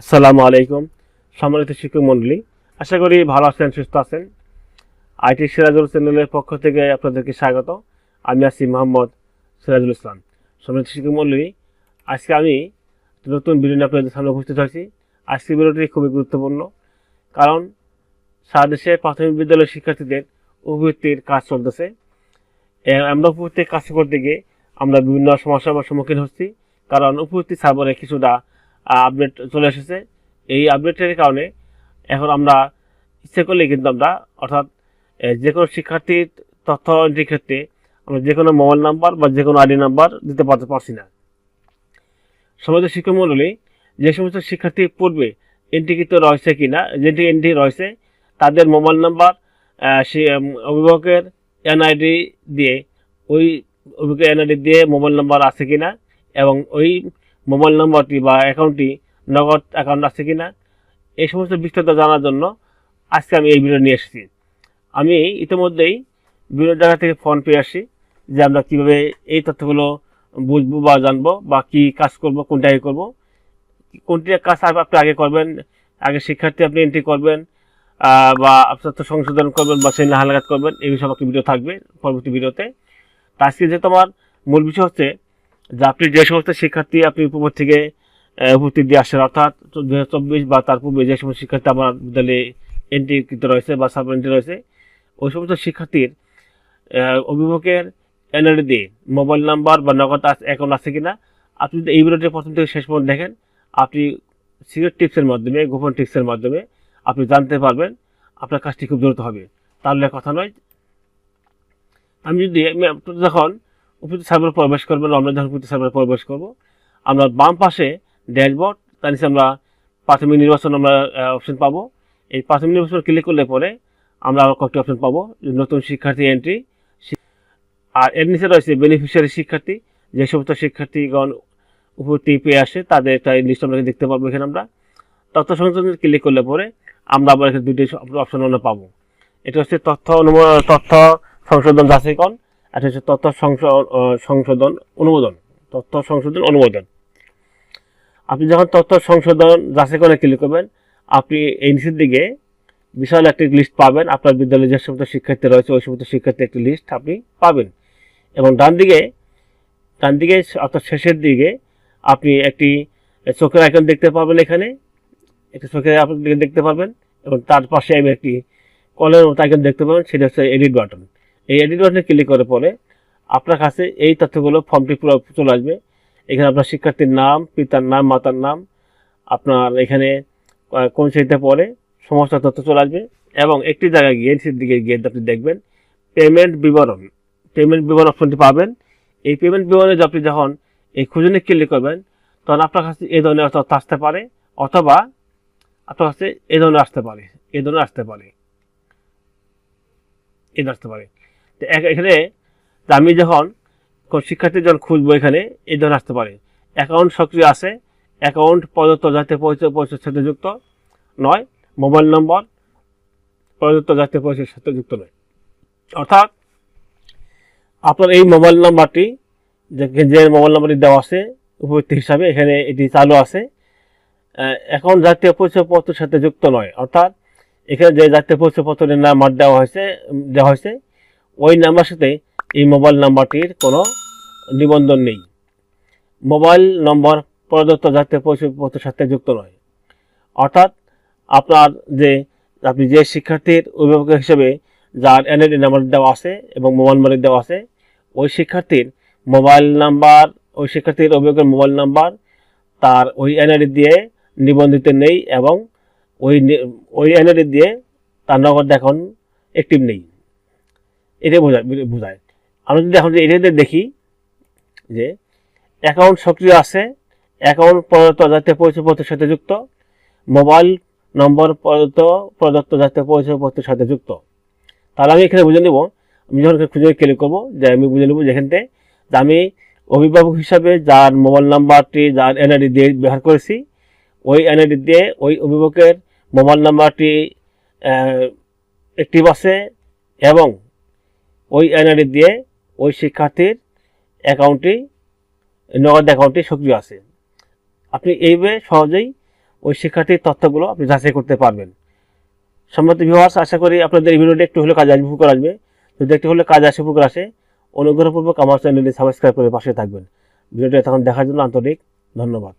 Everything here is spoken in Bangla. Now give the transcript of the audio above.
আসসালামু আলাইকুম, সম্মানিত শিক্ষক মণ্ডলী আশা করি ভালো আছেন, সুস্থ আছেন। আইটি সিরাজুল চ্যানেলের পক্ষ থেকে আপনাদেরকে স্বাগত। আমি আছি মোহাম্মদ সিরাজুল ইসলাম। সম্মানিত শিক্ষক মণ্ডলী আজকে আমি নতুন ভিডিও আপনাদের সামনে উপস্থিত হয়েছি। আজকের ভিডিওটি খুবই গুরুত্বপূর্ণ, কারণ সারা দেশে প্রাথমিক বিদ্যালয়ের শিক্ষার্থীদের উপবৃত্তির কাজ চলতেছে। আমরা উপবৃত্তির কাজ করতে গিয়ে আমরা বিভিন্ন সমস্যার সম্মুখীন হচ্ছি, কারণ উপবৃত্তি সার্ভারে কিছুটা আপডেট চলে এসেছে। এই আপডেটের কারণে এখন আমরা ইচ্ছে করলে কিন্তু আমরা, অর্থাৎ যে কোনো শিক্ষার্থীর তথ্য এন্ট্রির ক্ষেত্রে আমরা যে কোনো মোবাইল নাম্বার বা যে কোনো আইডি নাম্বার দিতে পারতে পারছি না। সমাজ শিক্ষক মণ্ডলী যে সমস্ত শিক্ষার্থী পূর্বে এন্ট্রিকৃত রয়েছে কিনা, যেটি এন্ট্রি রয়েছে, তাদের মোবাইল নাম্বার সে অভিভাবকের এনআইডি দিয়ে, ওই অভিভাবকের এনআইডি দিয়ে মোবাইল নাম্বার আছে কিনা, এবং ওই মোবাইল নম্বরটি বা অ্যাকাউন্টটি নগদ অ্যাকাউন্ট আছে কি না এই সমস্ত বিস্তারিত জানার জন্য আজকে আমি এই ভিডিও নিয়ে এসেছি। আমি ইতিমধ্যেই বিভিন্ন জায়গা থেকে ফোন পেয়ে আসি যে আমরা কীভাবে এই তথ্যগুলো বুঝব বা জানব বা কী কাজ করব, কোনটা আগে করব, কোনটি কাজ আপ- আপনি আগে করবেন, আগে শিক্ষার্থী আপনি এন্ট্রি করবেন বা আপনার তো সংশোধন করবেন বা সেই হালাঘাত করবেন, এই বিষয়ে একটি ভিডিও থাকবে পরবর্তী ভিডিওতে। তা আজকে যেহেতু আমার মূল বিষয় হচ্ছে যে আপনি যে সমস্ত শিক্ষার্থী আপনি উপর থেকে উপস্থিত দিয়ে আসেন অর্থাৎ দু চব্বিশ বা তার পূর্বে যে সমস্ত শিক্ষার্থী আমার বিদ্যালয়ে এন্ট্রিকৃত রয়েছে বা সাব এন্ট্রি রয়েছে, ওই সমস্ত শিক্ষার্থীর অভিভাবকের এনআরডি দিয়ে মোবাইল নাম্বার বা নগদ অ্যাকাউন্ট আছে কিনা, আপনি যদি এই ভিডিওটি প্রথম থেকে শেষ পর্যন্ত দেখেন, আপনি সিক্রেট টিপসের মাধ্যমে, গোপন টিপসের মাধ্যমে আপনি জানতে পারবেন আপনার কাজটি খুব দ্রুত হবে। তাহলে কথা নয়। আমি যদি যখন উপস্থিত সার্ভারে প্রবেশ করবেন আমরা যখন উপস্থিত সার্ভারে প্রবেশ করব, আমরা বাম পাশে ড্যাশবোর্ড তার নিচে আমরা প্রাথমিক নির্বাচন আমরা অপশন পাবো। এই প্রাথমিক নির্বাচন ক্লিক করলে পরে আমরা আরও কয়েকটি অপশন পাবো, নতুন শিক্ষার্থী এন্ট্রি আর এর নিচে রয়েছে বেনিফিশিয়ারি শিক্ষার্থী, যে সমস্ত শিক্ষার্থীগণ উপরটি পেয়ে আসে, তাদের একটা লিস্ট আমরা দেখতে পারব এখানে আমরা। তথ্য সংশোধন ক্লিক করলে পরে আমরা আবার এখানে দুটি অপশন আমরা পাবো। এটা হচ্ছে তথ্য অনুমোদন, তথ্য সংশোধন যাচাইকরণ। আর হচ্ছে তথ্য সংশো- সংশোধন, অনুমোদন। তথ্য সংশোধন, অনুমোদন। আপনি যখন তথ্য সংশোধন যাচাইকরণে ক্লিক করবেন, আপনি এই নিচের দিকে বিশাল একটি লিস্ট পাবেন। আপনার বিদ্যালয়ে যে সমস্ত শিক্ষার্থী রয়েছে, ওই সমস্ত শিক্ষার্থীর একটি লিস্ট আপনি পাবেন। এবং ডান দিকে ডান দিকে, অর্থাৎ শেষের দিকে আপনি একটি চোখের আইকন দেখতে পাবেন এখানে। একটি চোখের আপনি দেখতে পারবেন এবং তার পাশে আমি একটি কলের মতো আইকন দেখতে পাবেন, সেটা হচ্ছে এডিট বাটন এই এডিট বাটনে ক্লিক করার পরে আপনার কাছে এই তথ্যগুলো ফর্মটি পুরো চলে আসবে। এখানে আপনার শিক্ষার্থীর নাম, পিতার নাম, মাতার নাম, আপনার এখানে কোন শ্রেণীতে পড়ে, সমস্ত তথ্য চলে আসবে এবং একটি জায়গায় গিয়ে দিকে গিয়ে আপনি দেখবেন পেমেন্ট বিবরণ। পেমেন্ট বিবরণ অপশনটি পাবেন। এই পেমেন্ট বিবরণে আপনি যখন এই খুঁজনে ক্লিক করবেন, তখন আপনার কাছে এই ধরনের তথ্য আসতে পারে অথবা আপনার কাছে এই ধরনের আসতে পারে এই ধরনের আসতে পারে এই আসতে পারে। এখানে আমি যখন শিক্ষার্থী যখন খুঁজবো এখানে, এই ধরনের আসতে পারে। অ্যাকাউন্ট সক্রিয় আছে, অ্যাকাউন্ট প্রদত্ত জাতীয় পরিচয় পরিচয়ের সাথে যুক্ত নয়, মোবাইল নম্বর প্রদত্ত জাতীয় পরিচয়ের সাথে যুক্ত নয়। অর্থাৎ আপনার এই মোবাইল নাম্বারটি, যে মোবাইল নাম্বারটি দেওয়া আছে, উপবৃত্তি হিসাবে এখানে এটি চালু আছে এখন জাতীয় পরিচয়পত্রের সাথে যুক্ত নয়। অর্থাৎ এখানে যে জাতীয় পরিচয়পত্রের নাম্বার দেওয়া হয়েছে দেওয়া হয়েছে ওই নাম্বার সাথে এই মোবাইল নাম্বারটির কোনো নিবন্ধন নেই। মোবাইল নম্বর প্রদত্ত জাতীয় পরিচয়পত্রের সাথে যুক্ত নয়। অর্থাৎ আপনার যে, আপনি যে শিক্ষার্থীর অভিভাবক হিসেবে যার এনআইডি নাম্বার দেওয়া আছে এবং মোবাইল নাম্বার দেওয়া আছে, ওই শিক্ষার্থীর মোবাইল নাম্বার, ওই শিক্ষার্থীর অভিভাবকের মোবাইল নাম্বার তার ওই এনআইডি দিয়ে নিবন্ধিত নেই এবং ওই ওই এনআইডি দিয়ে তার নগদ এখন অ্যাক্টিভ নেই। এটাই বোঝায় বোঝায়। আমরা যদি এখন এটা দিয়ে দেখি যে অ্যাকাউন্ট সক্রিয় আছে অ্যাকাউন্ট প্রদত্ত জাতীয় পরিচয়পত্রের সাথে যুক্ত মোবাইল নম্বর প্রদত্ত প্রদত্ত জাতীয় পরিচয়পত্রের সাথে যুক্ত। তাহলে আমি এখানে বুঝে নেব, আমি যখন খুঁজে ক্লিক করব, যে আমি বুঝে নেব যেখান থেকে যে আমি অভিভাবক হিসাবে যার মোবাইল নাম্বারটি যার এনআইডি দিয়ে ব্যবহার করেছি, ওই এনআইডি দিয়ে ওই অভিভাবকের মোবাইল নাম্বারটি অ্যাক্টিভ আছে এবং ওই এনআইডি দিয়ে ওই শিক্ষার্থীর অ্যাকাউন্টটি নগদ অ্যাকাউন্টটি সক্রিয় আছে। আপনি এইভাবে সহজেই ওই শিক্ষার্থীর তথ্যগুলো আপনি যাচাই করতে পারবেন। সম্মতি ভিউয়ার্স আশা করি আপনাদের এই ভিডিওটি একটু হলে কাজে আসবে, উপকার আসবে। যদি একটু হলে কাজে আসে, উপকার আসে, অনুগ্রহপূর্বক আমার চ্যানেলটি সাবস্ক্রাইব করে পাশে থাকবেন। ভিডিওটি তখন দেখার জন্য আন্তরিক ধন্যবাদ।